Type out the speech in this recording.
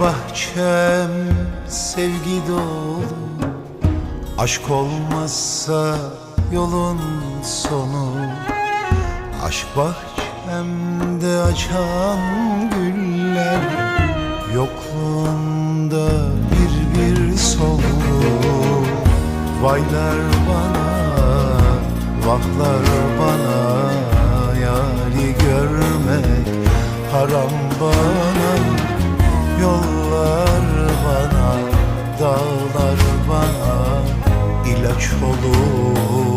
bahçem sevgi dolu. Aşk olmazsa yolun sonu. Aşk bahçemde açan güller Yokluğunda bir bir soldu Vaylar bana, vahlar bana Yari görmek haram bana, dağlar bana ilaç olur.